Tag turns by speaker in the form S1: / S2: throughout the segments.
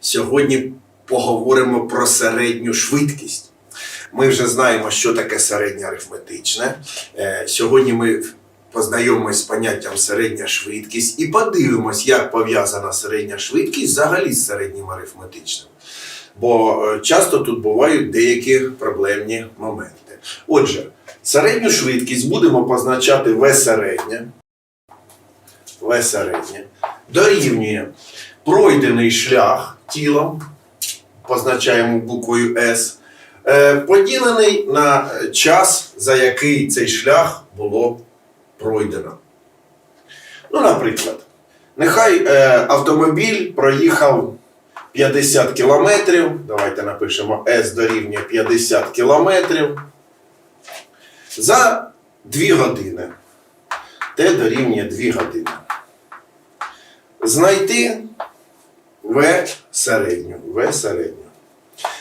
S1: Сьогодні поговоримо про середню швидкість. Ми вже знаємо, що таке середнє арифметичне. Е, Сьогодні ми познайомимося з поняттям середня швидкість і подивимось, як пов'язана середня швидкість взагалі з середнім арифметичним. Бо е, часто тут бувають деякі проблемні моменти. Отже, середню швидкість будемо позначати В середнє. В середнє дорівнює пройдений шлях тілом, позначаємо буквою S, е, поділений на час, за який цей шлях було пройдено. Ну, наприклад, нехай е, автомобіль проїхав 50 кілометрів. Давайте напишемо S дорівнює 50 кілометрів за 2 години. Т дорівнює 2 години. Знайти В середню. В середню.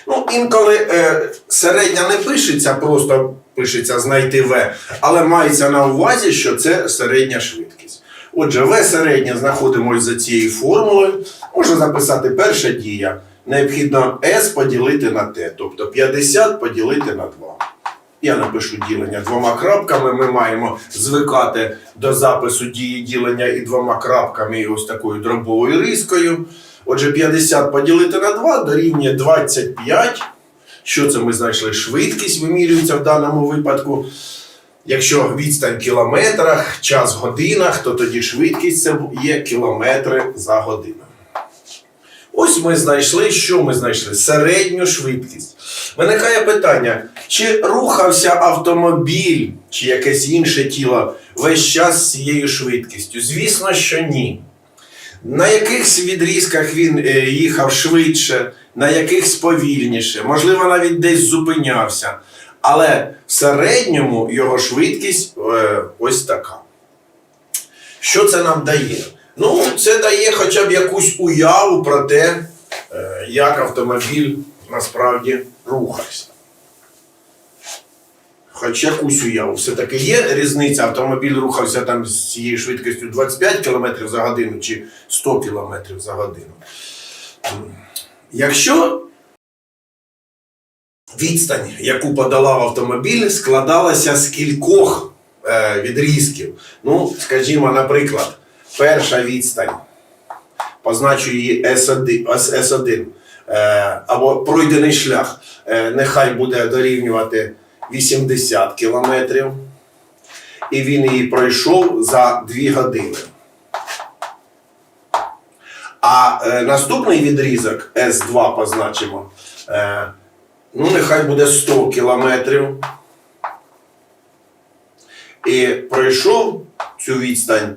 S1: Ну, інколи е, середня не пишеться, просто пишеться знайти В, але мається на увазі, що це середня швидкість. Отже, В середня знаходимося за цією формулою. Можна записати перша дія. Необхідно S поділити на T, тобто 50 поділити на 2. Я напишу ділення двома крапками. Ми маємо звикати до запису дії ділення і двома крапками, і ось такою дробовою рискою. Отже, 50 поділити на 2 дорівнює 25. Що це ми знайшли? Швидкість вимірюється в даному випадку. Якщо відстань в кілометрах, час в годинах, то тоді швидкість це є кілометри за годину. Ось ми знайшли, що ми знайшли? Середню швидкість. Виникає питання, чи рухався автомобіль, чи якесь інше тіло весь час з цією швидкістю? Звісно, що ні. На якихось відрізках він е, їхав швидше, на якихось повільніше, можливо, навіть десь зупинявся. Але в середньому його швидкість е, ось така. Що це нам дає? Ну, це дає хоча б якусь уяву про те, е, як автомобіль насправді рухався. Хоч якусь уяву. Все-таки є різниця, автомобіль рухався там з цією швидкістю 25 км за годину чи 100 км за годину. Якщо відстань, яку подолав автомобіль, складалася з кількох е, відрізків. Ну, скажімо, наприклад, перша відстань, позначу її S1, S1 е, або пройдений шлях, е, нехай буде дорівнювати 80 кілометрів, і він її пройшов за 2 години. А е, наступний відрізок S2 позначимо. Е, ну, нехай буде 100 кілометрів. І пройшов цю відстань,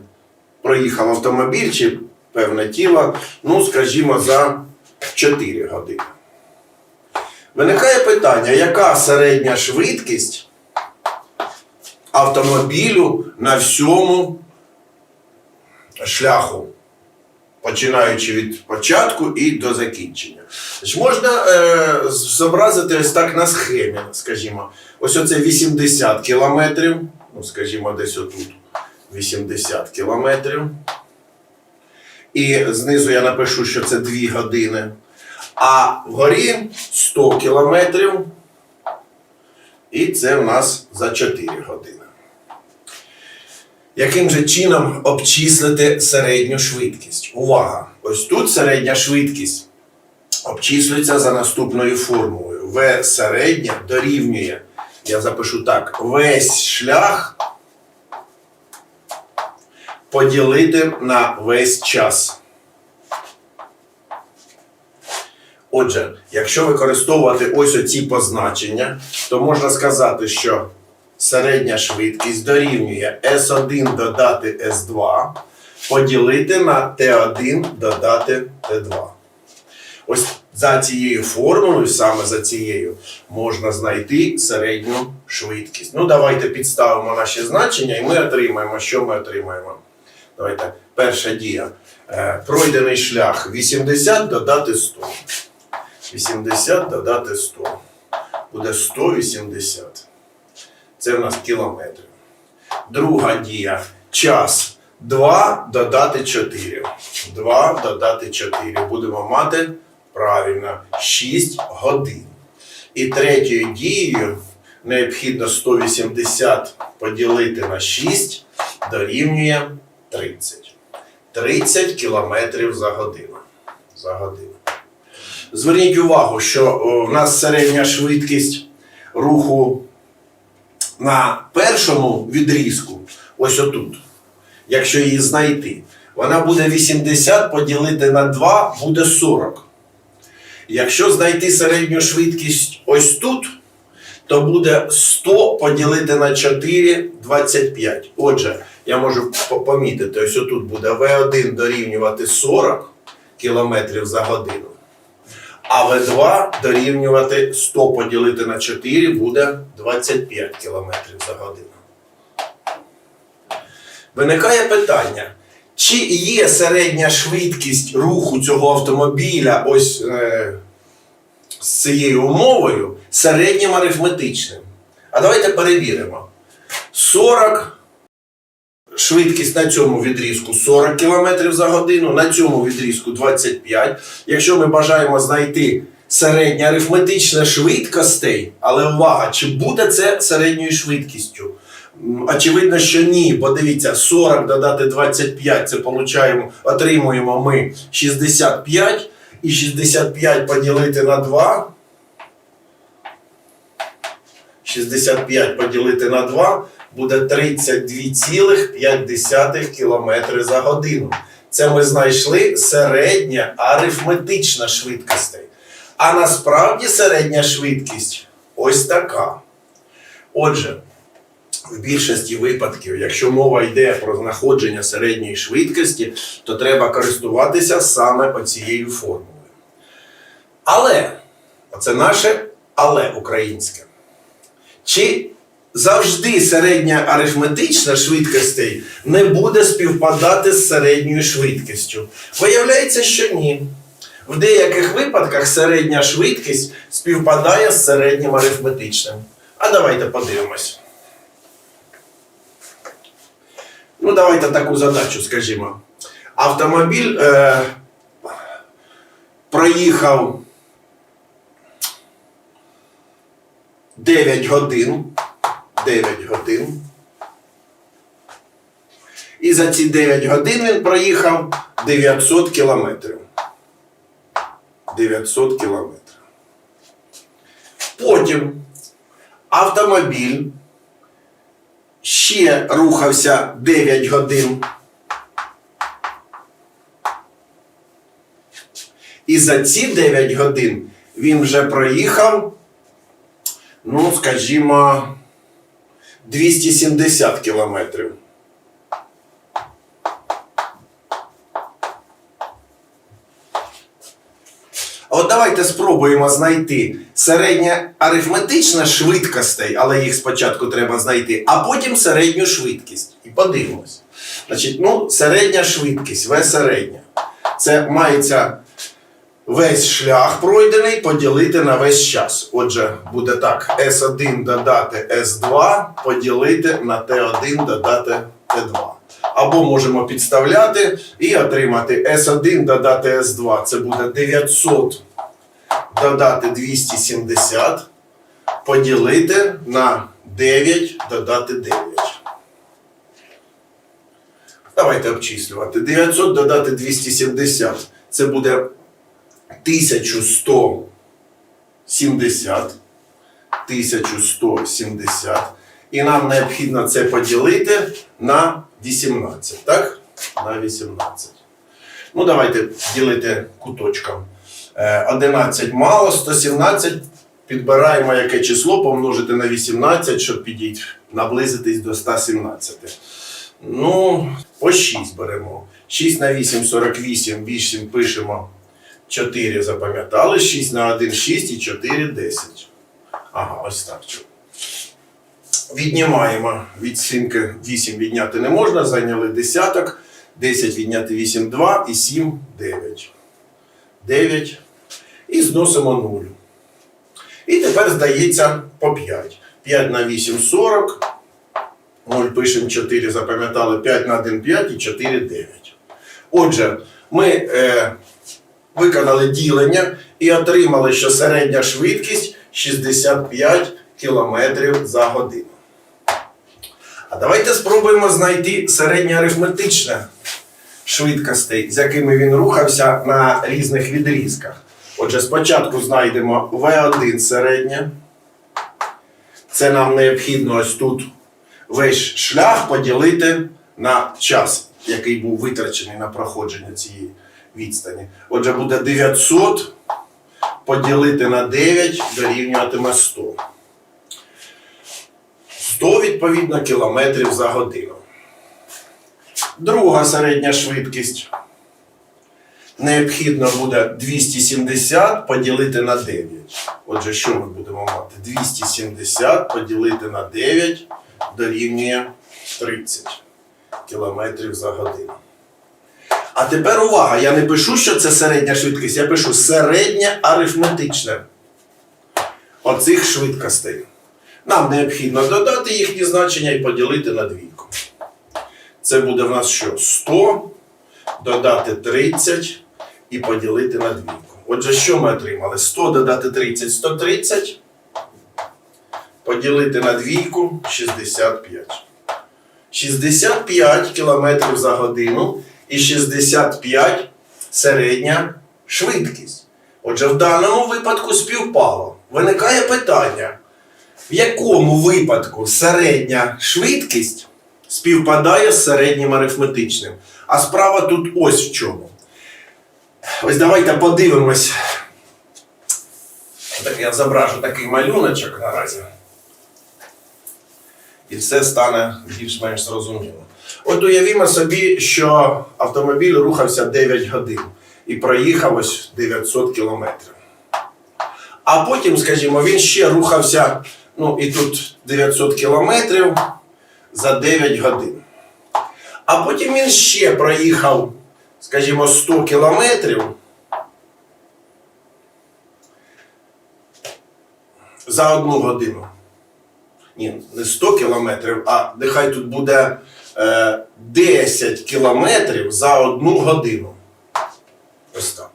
S1: проїхав автомобіль чи певне тіло, ну, скажімо, за 4 години. Виникає питання, яка середня швидкість автомобілю на всьому шляху, починаючи від початку і до закінчення. Значить, можна е, зобразити ось так на схемі, скажімо. Ось оце 80 кілометрів, ну, скажімо, десь отут 80 кілометрів. І знизу я напишу, що це 2 години. А вгорі 100 кілометрів. І це в нас за 4 години. Яким же чином обчислити середню швидкість? Увага! Ось тут середня швидкість обчислюється за наступною формулою. В середня дорівнює, я запишу так, весь шлях поділити на весь час. Отже, якщо використовувати ось оці позначення, то можна сказати, що середня швидкість дорівнює S1 додати S2 поділити на T1 додати T2. Ось за цією формулою, саме за цією, можна знайти середню швидкість. Ну, давайте підставимо наші значення і ми отримаємо, що ми отримаємо. Давайте, перша дія. Е, Пройдений шлях 80 додати 100. 80 додати 100. Буде 180. Це в нас кілометри. Друга дія. Час 2 додати 4. 2 додати 4. Будемо мати Правильно, 6 годин. І третьою дією необхідно 180 поділити на 6 дорівнює 30. 30 кілометрів за годину. За годину. Зверніть увагу, що в нас середня швидкість руху на першому відрізку, ось отут, якщо її знайти, вона буде 80 поділити на 2 буде 40. Якщо знайти середню швидкість ось тут, то буде 100 поділити на 4 25. Отже, я можу помітити, ось отут буде V1 дорівнювати 40 км за годину, а V2 дорівнювати 100 поділити на 4 буде 25 км за годину. Виникає питання, чи є середня швидкість руху цього автомобіля ось е, з цією умовою середнім арифметичним? А давайте перевіримо. 40 швидкість на цьому відрізку 40 км за годину, на цьому відрізку 25. Якщо ми бажаємо знайти середнє арифметичне швидкостей, але увага, чи буде це середньою швидкістю? Очевидно, що ні. Бо дивіться, 40 додати 25, це получаємо, отримуємо ми 65, і 65 поділити на 2. 65 поділити на 2 буде 32,5 км за годину. Це ми знайшли середня арифметична швидкостей. А насправді середня швидкість ось така. Отже, в більшості випадків, якщо мова йде про знаходження середньої швидкості, то треба користуватися саме оцією формулою. Але, оце наше але українське. Чи завжди середня арифметична швидкостей не буде співпадати з середньою швидкістю? Виявляється, що ні. В деяких випадках середня швидкість співпадає з середнім арифметичним. А давайте подивимось. Ну, давайте таку задачу, скажімо. Автомобіль е, проїхав 9 годин. 9 годин. І за ці 9 годин він проїхав 900 кілометрів. 900 кілометрів. Потім автомобіль ще рухався 9 годин. І за ці 9 годин він вже проїхав, ну, скажімо, 270 кілометрів. А От давайте спробуємо знайти середня арифметична швидкостей, але їх спочатку треба знайти, а потім середню швидкість. І подивимось. Значить, ну, середня швидкість, В середня. Це мається весь шлях пройдений поділити на весь час. Отже, буде так: S1 додати S2 поділити на T1 додати T2. Або можемо підставляти і отримати S1 додати S2. Це буде 900 додати 270 поділити на 9 додати 9. Давайте обчислювати. 900 додати 270. Це буде 1170. 1170. І нам необхідно це поділити на 18. Так? На 18. Ну, давайте ділити куточком. Е, 11 мало, 117. Підбираємо яке число, помножити на 18, щоб підійти, наблизитись до 117. Ну, по 6 беремо. 6 на 8 48, 8 пишемо 4 запам'ятали, 6 на 1 6 і 4 10. Ага, ось так. Віднімаємо від сімки 8 відняти не можна, зайняли десяток, 10 відняти 8 2 і 7 9. 9. І зносимо 0. І тепер здається по 5. 5 на 8 40. 0 пишемо 4, запам'ятали 5 на 1 5 і 4 9. Отже, ми е, виконали ділення і отримали, що середня швидкість 65 км за годину. А давайте спробуємо знайти середнє арифметичне швидкостей, з якими він рухався на різних відрізках. Отже, спочатку знайдемо V1 середнє. Це нам необхідно ось тут весь шлях поділити на час, який був витрачений на проходження цієї відстані. Отже, буде 900 поділити на 9 дорівнюватиме 100. 100, відповідно, кілометрів за годину. Друга середня швидкість. Необхідно буде 270 поділити на 9. Отже, що ми будемо мати? 270 поділити на 9 дорівнює 30 кілометрів за годину. А тепер увага! Я не пишу, що це середня швидкість, я пишу середнє арифметичне оцих швидкостей. Нам необхідно додати їхні значення і поділити на двійку. Це буде в нас що? 100 додати 30 і поділити на двійку. Отже, що ми отримали? 100 додати 30 130. Поділити на двійку 65. 65 км за годину і 65 середня швидкість. Отже, в даному випадку співпало. Виникає питання, в якому випадку середня швидкість співпадає з середнім арифметичним. А справа тут ось в чому. Ось давайте подивимось. Так я зображу такий малюночок наразі. І все стане більш-менш зрозуміло. От уявімо собі, що автомобіль рухався 9 годин і проїхав ось 900 кілометрів. А потім, скажімо, він ще рухався, ну і тут 900 кілометрів за 9 годин. А потім він ще проїхав, скажімо, 100 кілометрів за одну годину. Ні, не 100 кілометрів, а нехай тут буде 10 кілометрів за одну годину. Ось так.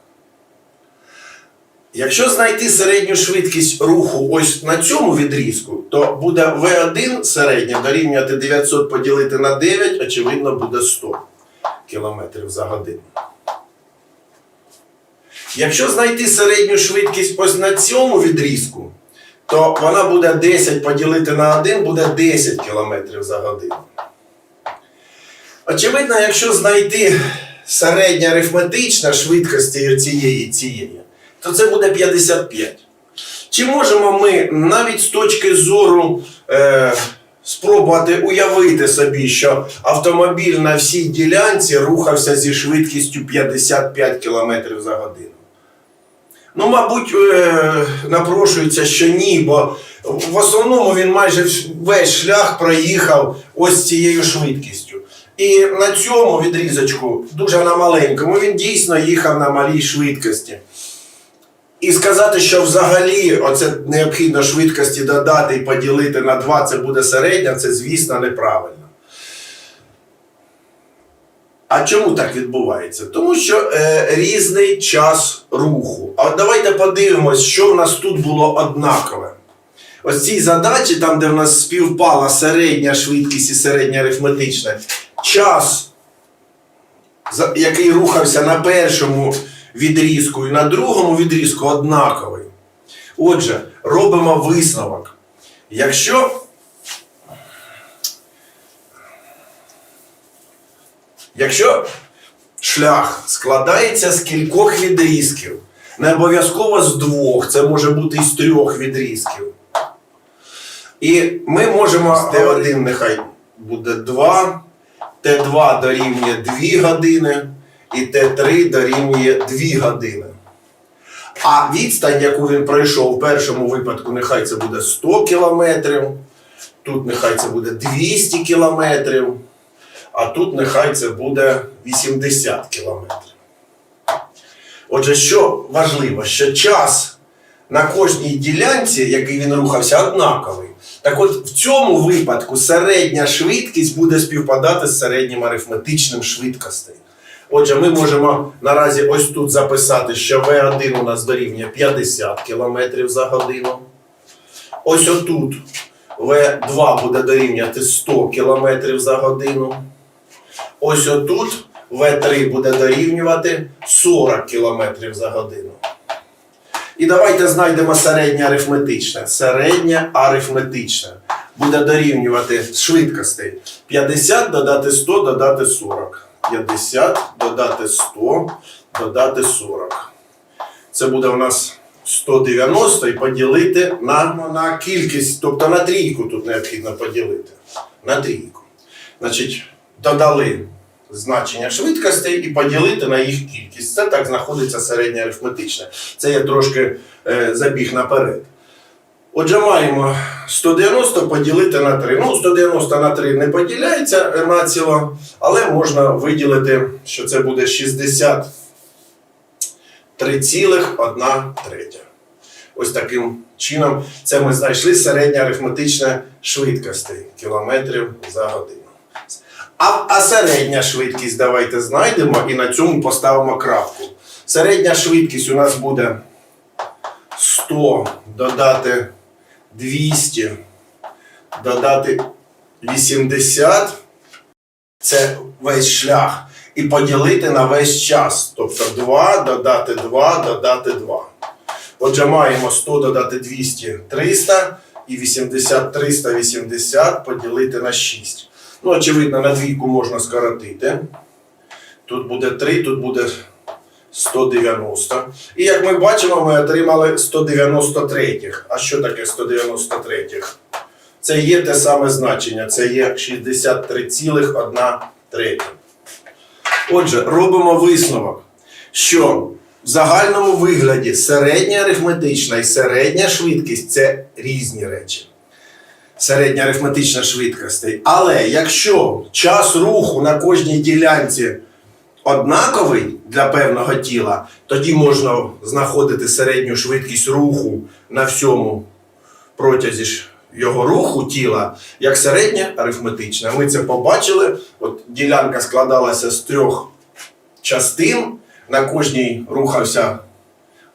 S1: Якщо знайти середню швидкість руху ось на цьому відрізку, то буде V1 середня дорівнювати 900 поділити на 9, очевидно, буде 100 км за годину. Якщо знайти середню швидкість ось на цьому відрізку, то вона буде 10 поділити на 1, буде 10 км за годину. Очевидно, якщо знайти середня арифметична швидкості цієї цієї, то це буде 55. Чи можемо ми навіть з точки зору е, спробувати уявити собі, що автомобіль на всій ділянці рухався зі швидкістю 55 км за годину? Ну, мабуть, е, напрошується, що ні, бо в основному він майже весь шлях проїхав ось цією швидкістю. І на цьому відрізочку, дуже на маленькому, він дійсно їхав на малій швидкості. І сказати, що взагалі оце необхідно швидкості додати і поділити на 2, це буде середня, це, звісно, неправильно. А чому так відбувається? Тому що е, різний час руху. А от давайте подивимось, що в нас тут було однакове. Ось цій задачі, там, де в нас співпала середня швидкість і середня арифметична, час, який рухався на першому відрізку і на другому відрізку однаковий. Отже, робимо висновок. Якщо Якщо шлях складається з кількох відрізків, не обов'язково з двох, це може бути і з трьох відрізків. І ми можемо Т1 нехай буде 2, Т2 дорівнює 2 години, і Т3 дорівнює 2 години. А відстань, яку він пройшов в першому випадку, нехай це буде 100 кілометрів, тут нехай це буде 200 кілометрів а тут нехай це буде 80 кілометрів. Отже, що важливо, що час на кожній ділянці, який він рухався, однаковий. Так от в цьому випадку середня швидкість буде співпадати з середнім арифметичним швидкостей. Отже, ми можемо наразі ось тут записати, що V1 у нас дорівнює 50 км за годину. Ось отут В2 буде дорівнювати 100 км за годину. Ось отут В3 буде дорівнювати 40 км за годину. І давайте знайдемо середнє арифметичне. Середнє арифметичне буде дорівнювати швидкостей. 50 додати 100, додати 40. 50 додати 100, додати 40. Це буде у нас 190 і поділити на, на кількість, тобто на трійку тут необхідно поділити. На трійку. Значить, додали значення швидкостей і поділити на їх кількість. Це так знаходиться середнє арифметичне. Це я трошки е, забіг наперед. Отже, маємо 190 поділити на 3. Ну, 190 на 3 не поділяється е, націло, але можна виділити, що це буде 63,1 третя. Ось таким чином це ми знайшли середнє арифметичне швидкостей кілометрів за годину. А, а середня швидкість давайте знайдемо і на цьому поставимо крапку. Середня швидкість у нас буде 100 додати 200, додати 80. Це весь шлях. І поділити на весь час. Тобто 2 додати 2, додати 2. Отже, маємо 100 додати 200 300 і 80 380 поділити на 6. Ну, очевидно, на двійку можна скоротити. Тут буде 3, тут буде 190. І як ми бачимо, ми отримали 193. А що таке 193? Це є те саме значення, це є 63,1 третя. Отже, робимо висновок, що в загальному вигляді середня арифметична і середня швидкість це різні речі. Середня арифметична швидкостей. Але якщо час руху на кожній ділянці однаковий для певного тіла, тоді можна знаходити середню швидкість руху на всьому протязі його руху тіла як середня арифметична. Ми це побачили. От ділянка складалася з трьох частин. На кожній рухався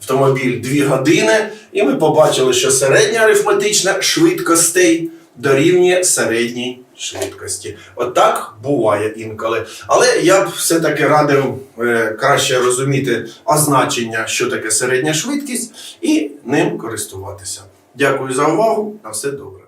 S1: автомобіль 2 години, і ми побачили, що середня арифметична швидкостей дорівнює середній швидкості. Отак буває інколи. Але я б все-таки радив е, краще розуміти означення, що таке середня швидкість, і ним користуватися. Дякую за увагу. На все добре.